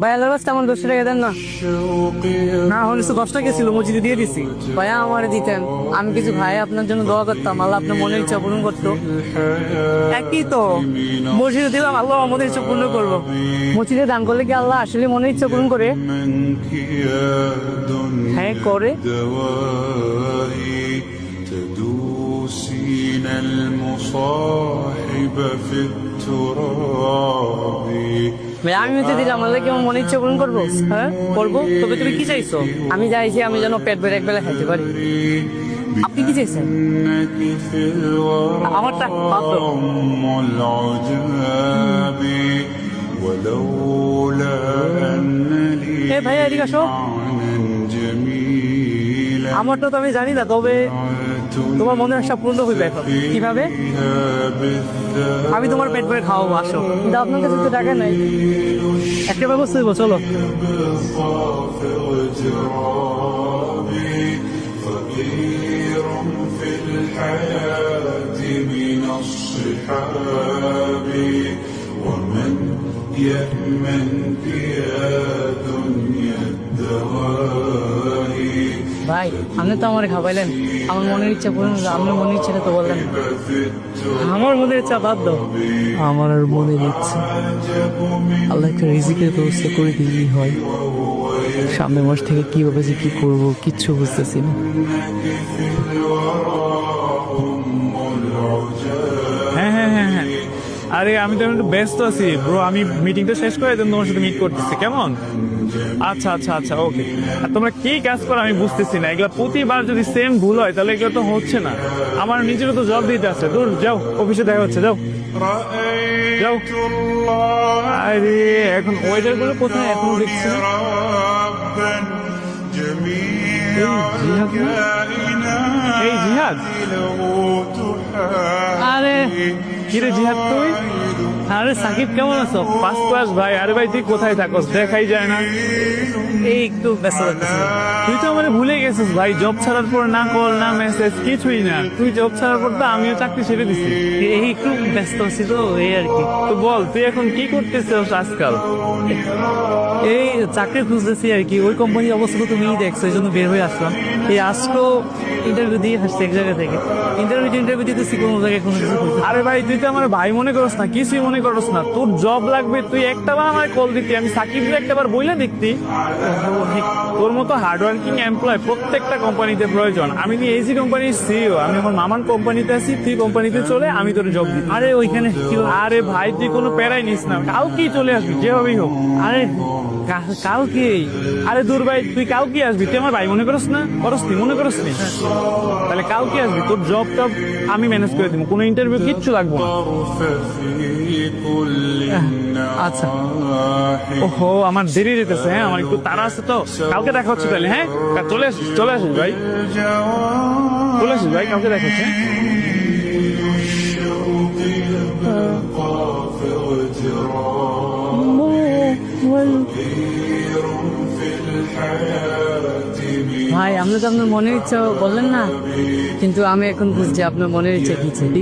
ভাই আল্লাহর রাস্তা আমার দশটা টাকা দেন না না হলে তো দশ টাকা ছিল মসজিদে দিয়ে দিছি ভাইয়া আমার দিতেন আমি কিছু ভাই আপনার জন্য দোয়া করতাম আল্লাহ আপনার মনের ইচ্ছা পূরণ করতো একই তো মসজিদে দিলাম আল্লাহ আমাদের ইচ্ছা পূর্ণ করবো মসজিদে দান করলে কি আল্লাহ আসলে মনের ইচ্ছা পূরণ করে منك يا دنيا হ্যাঁ করে دوائي تدوسين المصاحب في التراب ভাই আমি হচ্ছে দিলাম আল্লাহ কি আমার মনের ইচ্ছা পূরণ করবো হ্যাঁ করবো তবে তুমি কি চাইছো আমি চাইছি আমি যেন পেট বেড়ে এক বেলা খাইতে পারি আপনি কি চাইছেন إنك في الورى আমারটা বাদ দাও। أم العجاب ولولا أن لي এ ভাইয়া এদিকে আসো معنى جميلا আমারটা তো আমি জানি না তবে তোমার মনের আশা পূর্ণ হইবে এখন কিভাবে فيها بالذات আমি তোমার পেট ভরে খাওয়াবো আসো কিন্তু আপনার কাছে তো টাকা নাই একটা ব্যবস্থা দেবো চলো بالظافر جرابي فقير في الحياة من الصحاب ومن يأمنك يا دنيا الدواهي ভাই আপনি তো আমার খাবাইলেন আমার মনের ইচ্ছা পূরণ হলো আপনার মনের ইচ্ছাটা তো বললেন। আমার মনের ইচ্ছা বাদ দাও। আমার আর মনের ইচ্ছা। আল্লাহ একটা রিজিকের ব্যবস্থা করে দিলেই হয়। সামনের মাস থেকে কীভাবে যে কী করব কিচ্ছু বুঝতেছি না। হ্যাঁ, হ্যাঁ আরে, আমি তো একটু ব্যস্ত আছি। ব্রো, আমি মিটিংটা শেষ করে তোমার সাথে মিট করতেছি। কেমন? আচ্ছা আচ্ছা আচ্ছা ওকে আর তোমরা কি কাজ করো আমি বুঝতেছি না। এগুলো প্রতিবার যদি সেম ভুল হয়, তাহলে এগুলো তো হচ্ছে না। আমার নিজেরও তো জব দিতে আছে। দূর, যাও অফিসে দেখা হচ্ছে, যাও। যাও। আরে, এখন ওয়েটারগুলো কোথায় এখন দেখছি জিহাদ এই জিহাদ? আরে কিরে জিহাদ তুই? আরে সাকিব কেমন আছো? ফার্স্ট ক্লাস ভাই আরে ভাই তুই কোথায় থাকোস? দেখাই যায় না। এই একটু ব্যস্ত তুই তো মানে ভুলে গেছিস ভাই জব ছাড়ার পর না কল না মেসেজ কিছুই না। তুই জব ছাড়ার পর তো আমিও চাকরি ছেড়ে দিছি। এই একটু ব্যস্ত আছি তো এই আর কি। তো বল তুই এখন কি করতেছিস আজকাল? এই চাকরি খুঁজতেছি আর কি। ওই কোম্পানির অবস্থা তো তুমিই দেখছ এই জন্য বের হয়ে আসলাম। এই আজকেও ইন্টারভিউ দিয়ে আসছে এক জায়গা থেকে। ইন্টারভিউ ইন্টারভিউ দিতেছি কোনো জায়গায় কোনো কিছু আরে ভাই তুই তো আমার ভাই মনে করস না কিছুই মনে করস না। তোর জব লাগবে তুই একটা বার আমার কল দিতি। আমি সাকিব একটা বার বইলে দেখতি তোর মতো হার্ডওয়ার্কিং এমপ্লয় প্রত্যেকটা কোম্পানিতে প্রয়োজন। আমি নি এসি কোম্পানির সিইও আমি এখন মামান কোম্পানিতে আছি তুই কোম্পানিতে চলে আমি তোর জব দিই আরে ওইখানে আরে ভাই তুই কোনো প্যারাই নিস না। কি চলে আসবি যেভাবেই হোক। আরে কাল কি? আরে দূর ভাই, তুই কাল কি আসবি? তুই আমার ভাই মনে করস না? করস নি, মনে করস নি? তাহলে কালকে আসবি? তোর জব টব আমি ম্যানেজ করে দিব। কোনো ইন্টারভিউ কিচ্ছু লাগবে না। আচ্ছা। ওহো, আমার দেরি যেতেছে হ্যাঁ? আমার একটু তারা আছে তো। কালকে দেখা হচ্ছে তাহলে হ্যাঁ? চলে আসিস চলে আসিস ভাই। চলে আসিস ভাই, কালকে দেখা হচ্ছে হ্যাঁ? ভাই আপনি তো আপনার মনের ইচ্ছা বললেন না? কিন্তু আমি এখন বুঝছি আপনার মনের ইচ্ছা কি ছিল।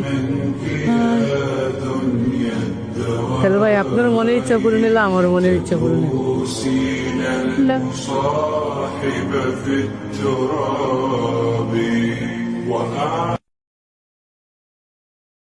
তাহলে ভাই আপনার মনের ইচ্ছা পূরণ হলো আমার মনের ইচ্ছা পূরণ হলো